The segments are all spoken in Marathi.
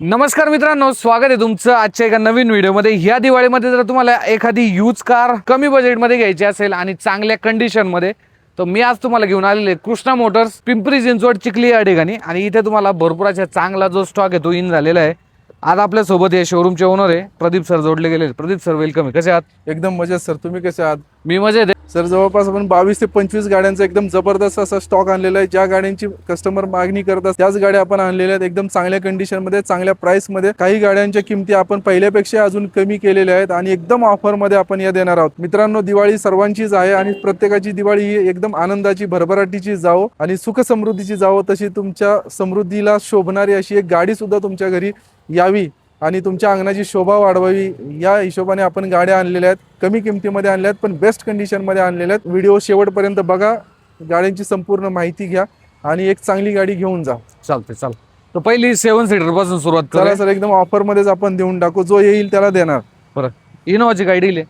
नमस्कार मित्रांनो स्वागत आहे तुमचं आजच्या एका नवीन व्हिडिओमध्ये. ह्या दिवाळीमध्ये जर तुम्हाला एखादी यूज कार कमी बजेटमध्ये घ्यायची असेल आणि चांगल्या कंडिशनमध्ये तर मी आज तुम्हाला घेऊन आलेले कृष्णा मोटर्स पिंपरी चिंचवड चिखली या ठिकाणी. आणि इथे तुम्हाला भरपूर अशा चांगला जो स्टॉक आहे तो इन झालेला आहे. आज आपल्यासोबत हे शोरूमचे ओनर आहे प्रदीप सर जोडले गेले. प्रदीप सर वेलकम आहे. कसे आहात? एकदम मजेत सर तुम्ही कसे आहात? मी मजेत सर जवळपास आपण बावीस ते पंचवीस गाड्यांचा एकदम जबरदस्त असा स्टॉक आणलेला आहे. ज्या गाड्यांची कस्टमर मागणी करतात त्याच गाड्या आपण आणलेल्या आहेत. एकदम चांगल्या कंडिशनमध्ये चांगल्या प्राइसमध्ये. काही गाड्यांच्या किमती आपण पहिल्यापेक्षा अजून कमी केलेल्या आहेत आणि एकदम ऑफरमध्ये आपण या देणार आहोत. मित्रांनो दिवाळी सर्वांचीच आहे आणि प्रत्येकाची दिवाळी ही एकदम आनंदाची भरभराटीची जावो आणि सुख समृद्धीची जावो तशी तुमच्या समृद्धीला शोभणारी अशी एक गाडी सुद्धा तुमच्या घरी यावी. आणि तुमच्या अंगणाची शोभा वाढवावी. या हिशोबाने आपण गाड्या आणलेल्या आहेत. कमी किमतीमध्ये आणल्या आहेत पण बेस्ट कंडिशनमध्ये आणलेल्या आहेत. व्हिडिओ शेवटपर्यंत बघा. गाड्यांची संपूर्ण माहिती घ्या आणि एक चांगली गाडी घेऊन जा. चालते चाल तर पहिली सेवन सीटरपासून सुरुवात चला करा सर एकदम ऑफरमध्येच आपण देऊन टाकू. जो येईल त्याला देणार. बरं. इनोवाची गाडी दिली.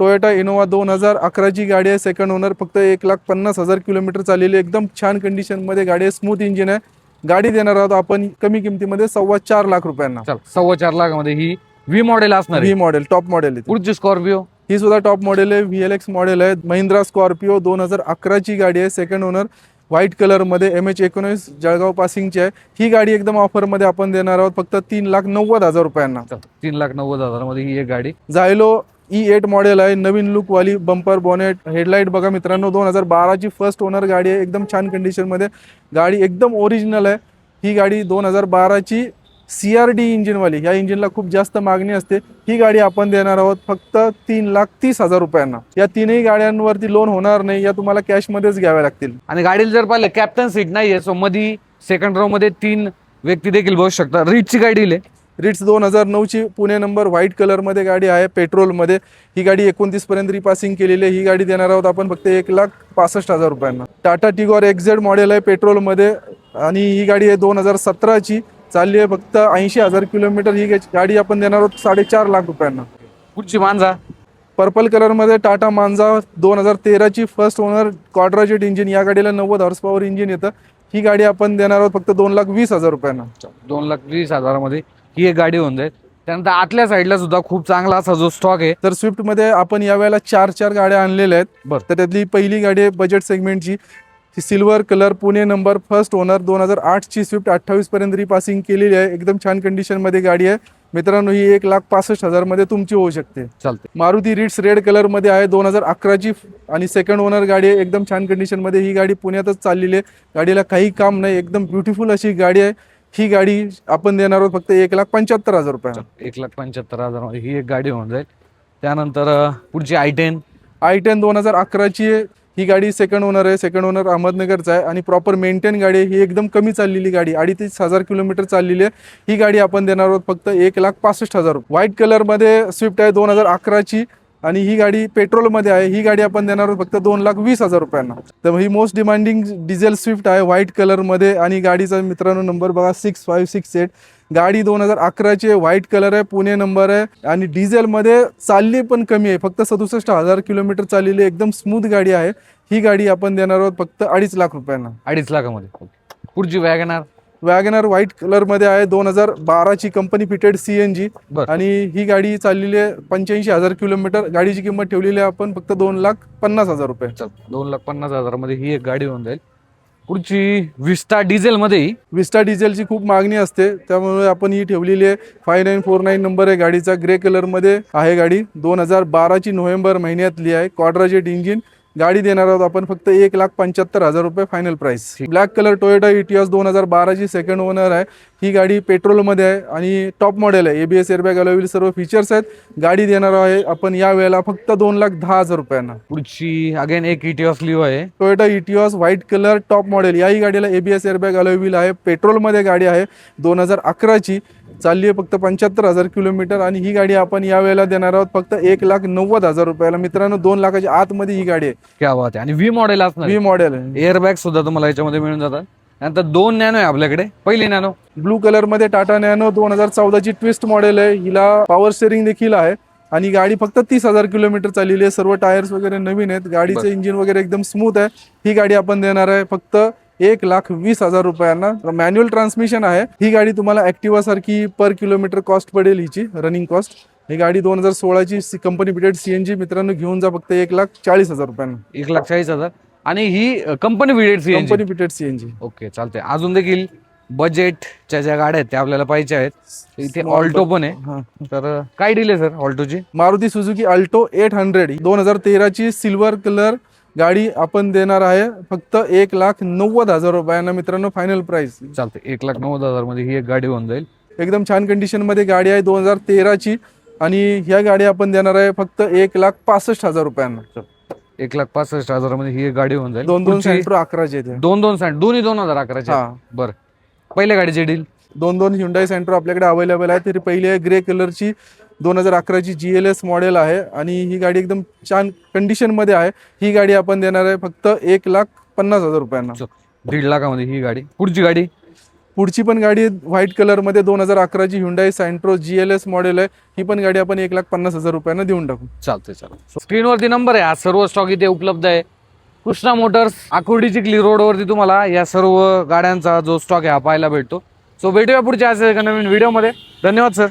टोयोटा इनोवा दोन हजार अकराची गाडी आहे. सेकंड ओनर फक्त एक लाख पन्नास हजार किलोमीटर चाललेली. एकदम छान कंडिशनमध्ये गाडी आहे. स्मूथ इंजिन आहे. गाडी देणार आहोत आपण कमी किमतीमध्ये सव्वा चार लाख रुपयांना. चल सव्वा चार लाखामध्ये ही व्ही मॉडेल असणार व्ही आहे. मॉडेल टॉप मॉडेल आहे. पुढची स्कॉर्पिओ ही सुद्धा टॉप मॉडेल आहे व्ही एल एक्स मॉडेल आहे महिंद्रा स्कॉर्पिओ दोन हजार अकराची गाडी आहे सेकंड ओनर व्हाईट कलरमध्ये एम एच एकोणीस जळगाव पासिंगची आहे. ही गाडी एकदम ऑफरमध्ये आपण देणार आहोत फक्त तीन लाख नव्वद हजार रुपयांना. चल, तीन लाख नव्वद हजारामध्ये ही एक गाडी. झायलो ई एट मॉडेल आहे नवीन लुकवाली बंपर बॉनेट हेडलाईट बघा मित्रांनो दोन हजार बाराची फर्स्ट ओनर गाडी आहे एकदम छान कंडिशनमध्ये गाडी एकदम ओरिजिनल आहे. ही गाडी दोन हजार बाराची सी आर डी इंजिनवाली या इंजिनला खूप जास्त मागणी असते. ही गाडी आपण देणार आहोत फक्त तीन लाख तीस हजार रुपयांना. या तीनही गाड्यांवरती लोन होणार नाही या तुम्हाला कॅशमध्येच घ्याव्या लागतील. आणि गाडीला जर पाहिलं कॅप्टन सीट नाहीये सो मध्ये सेकंड रो मध्ये तीन व्यक्ती देखील बसू शकतात. रीचची गाडी आहे? रिट्स दोन हजार नऊची पुणे नंबर व्हाईट कलरमध्ये गाडी आहे पेट्रोलमध्ये. ही गाडी एकोणतीस पर्यंत रिपासिंग केलेली आहे. ही गाडी देणार आहोत आपण फक्त एक लाख पासष्ट हजार रुपयांना. टाटा टिगॉर एक्झेड मॉडेल आहे पेट्रोलमध्ये आणि ही गाडी आहे दोन हजार सतराची. चालली आहे फक्त ऐंशी हजार किलोमीटर. ही गाडी आपण देणार आहोत साडेचार लाख रुपयांना. पुढची मांजा? पर्पल कलरमध्ये टाटा मांजा दोन हजार तेराची. फर्स्ट ओनर क्वाड्राजेट इंजिन या गाडीला नव्वद हॉर्स पॉवर इंजिन येतं. ही गाडी आपण देणार आहोत फक्त दोन लाख वीस हजार रुपयांना. दोन लाख वीस हजारामध्ये. ही एक गाडी होऊन जाईल. त्यानंतर आतल्या साईडला सुद्धा खूप चांगला असा जो स्टॉक आहे. तर स्विफ्टमध्ये आपण यावेळेला चार चार गाड्या आणलेल्या आहेत. बरं. तर त्यातली पहिली गाडी आहे budget सेगमेंटची silver colour Pune number first owner दोन हजार आठची स्विफ्ट अठ्ठावीस पर्यंत रिपासिंग केलेली आहे. एकदम छान कंडिशनमध्ये गाडी आहे. मित्रांनो ही एक लाख पासष्ट हजारमध्ये तुमची होऊ शकते. चालते मारुती रिट्स रेड कलरमध्ये आहे दोन हजार अकराची आणि सेकंड ओनर गाडी आहे. एकदम छान कंडिशनमध्ये ही गाडी पुण्यातच चाललेली आहे. गाडीला काही काम नाही. एकदम ब्युटिफुल अशी गाडी आहे. ही गाडी आपण देणार आहोत फक्त एक लाख पंच्याहत्तर हजार रुपये. एक लाख पंच्याहत्तर हजारामध्ये ही एक गाडी होऊन जाईल. त्यानंतर अं, पुढची आय टेन आय टेन दोन हजार अकराची आहे. ही गाडी सेकंड ओनर आहे. सेकंड ओनर अहमदनगरचा आहे. आणि प्रॉपर मेंटेन गाडी आहे. ही एकदम कमी चाललेली गाडी अडीच हजार किलोमीटर चाललेली आहे. ही गाडी आपण देणार आहोत फक्त एक लाख पासष्ट हजार. व्हाईट कलरमध्ये स्विफ्ट आहे दोन हजार अकराची. आणि ही गाडी पेट्रोलमध्ये आहे. ही गाडी आपण देणार आहोत फक्त दोन लाख वीस हजार रुपयांना. तर ही मोस्ट डिमांडिंग डिझेल स्विफ्ट आहे व्हाईट कलरमध्ये आणि गाडीचा मित्रांनो नंबर बघा सिक्स फाईव्ह सिक्स एट गाडी दोन हजार अकराची आहे व्हाईट कलर आहे पुणे नंबर आहे. आणि डिझेलमध्ये चालली पण कमी आहे. फक्त सदुसष्ट हजार किलोमीटर चाललेली आहे एकदम स्मूथ गाडी आहे. ही गाडी आपण देणार आहोत फक्त अडीच लाख रुपयांना. अडीच लाखामध्ये. पुढची वॅगनार वॅगनर व्हाईट कलरमध्ये आहे. दोन हजार बाराची company fitted C N G. आणि ही गाडी चाललेली आहे पंच्याऐंशी हजार किलोमीटर. गाडीची किंमत ठेवलेली आहे आपण फक्त दोन लाख पन्नास हजार रुपये. दोन लाख पन्नास हजारामध्ये ही एक गाडी होऊन जाईल. पुढची विस्टा डिझेल मध्ये ही विस्टा डिझेलची खूप मागणी असते. त्यामुळे आपण ही ठेवलेली आहे. Five nine four nine number आहे गाडीचा. ग्रे कलरमध्ये आहे गाडी. दोन हजार बाराची नोव्हेंबर महिन्यातली आहे. Quadrajet engine. गाडी देणार आहोत आपण फक्त एक लाख पंच्याहत्तर हजार रुपये final price black colour Toyota Etios दोन हजार बाराची सेकंड ओनर आहे. ही गाडी पेट्रोलमध्ये आहे आणि टॉप मॉडेल आहे. एबीएस एअरबॅग अलॉविल सर्व फीचर्स आहेत. गाडी देणार आहे आपण या वेळेला फक्त दोन लाख दहा हजार रुपयांना. पुढची अगेन एक इटिऑस लिओ आहे. Toyota Etios white colour top model याही गाडीला एबीएस एअरबॅग अलॉविल आहे. पेट्रोलमध्ये गाडी आहे दोन हजार अकराची चालली आहे फक्त पंच्याहत्तर हजार किलोमीटर आणि ही गाडी आपण यावेळेला देणार आहोत फक्त एक लाख नव्वद हजार रुपयाला. मित्रांनो दोन लाखाच्या आतमध्ये ही गाडी आहे. क्या बात आहे. आणि व्ही मॉडेल असणार व्ही मॉडेल आहे. एअरबॅग सुद्धा तुम्हाला याच्यामध्ये मिळून जातात. नंतर दोन नॅनो आहे आपल्याकडे. पहिली नॅनो ब्लू कलरमध्ये टाटा नॅनो दोन हजार चौदाची ट्विस्ट मॉडेल आहे. हिला पॉवर स्टेरिंग देखील आहे. आणि गाडी फक्त तीस हजार किलोमीटर चाललेली आहे. सर्व टायर्स वगैरे नवीन आहेत. गाडीचं इंजिन वगैरे एकदम स्मूथ आहे. ही गाडी आपण देणार आहे फक्त एक लाख वीस हजार रुपयांना मॅन्युअल ट्रान्समिशन आहे. ही गाडी तुम्हाला ऍक्टिवा सारखी पर किलोमीटर कॉस्ट पडेल हिची रनिंग कॉस्ट ही गाडी दोन हजार सोळाची कंपनी पिटेड सीएनजी मित्रांनो घेऊन जा फक्त एक लाख चाळीस हजार रुपयांना. एक लाख चाळीस हजार. आणि ही कंपनी विडेड सी कंपनी पिटेड सीएनजी ओके चालते अजून देखील बजेटच्या ज्या गाड्या आहेत त्या आपल्याला पाहिजे आहेत. इथे ऑल्टो पण आहे. तर काय डील आहे sir ऑल्टोची Maruti Suzuki Alto eight hundred दोन हजार तेराची सिल्वर कलर गाडी आपण देणार आहे फक्त एक लाख नव्वद हजार रुपयांना मित्रांनो फायनल प्राइस चालते एक लाख नव्वद हजारमध्ये ही एक गाडी होऊन जाईल. एकदम छान कंडिशनमध्ये गाडी आहे दोन हजार तेराची आणि ह्या गाडी आपण देणार आहे फक्त एक लाख पासष्ट हजार रुपयांना. एक लाख पासष्ट हजारमध्ये ही एक गाडी होऊन जाईल. दोन दोन अकराचे दोन दोन सँड दोन्ही दोन हजार अकराचे हा. बरं. पहिल्या गाडीची डील दोन दोन हुंडाई सेंटर आपल्याकडे अवेलेबल आहे. तरी पहिली आहे ग्रे कलरची दोन हजार अकराची जी एल एस मॉडेल आहे. आणि ही गाडी एकदम छान कंडिशनमध्ये आहे. ही गाडी आपण देणार आहे फक्त एक लाख पन्नास हजार रुपयांना. दीड लाखामध्ये ही गाडी. पुढची गाडी? पुढची पण गाडी व्हाईट कलरमध्ये दोन हजार अकराची Hyundai Santro G L S model आहे. ही पण गाडी आपण एक लाख पन्नास हजार रुपयांना देऊन टाकू. चालते चालते स्क्रीनवरती नंबर आहे. हा सर्व स्टॉक इथे उपलब्ध आहे. कृष्णा मोटर्स आकुर्डी चिखली रोडवरती तुम्हाला या सर्व गाड्यांचा जो स्टॉक आहे हा पाहायला भेटतो. सो भेटूया पुढच्या असेल एका नवीन व्हिडिओमध्ये धन्यवाद सर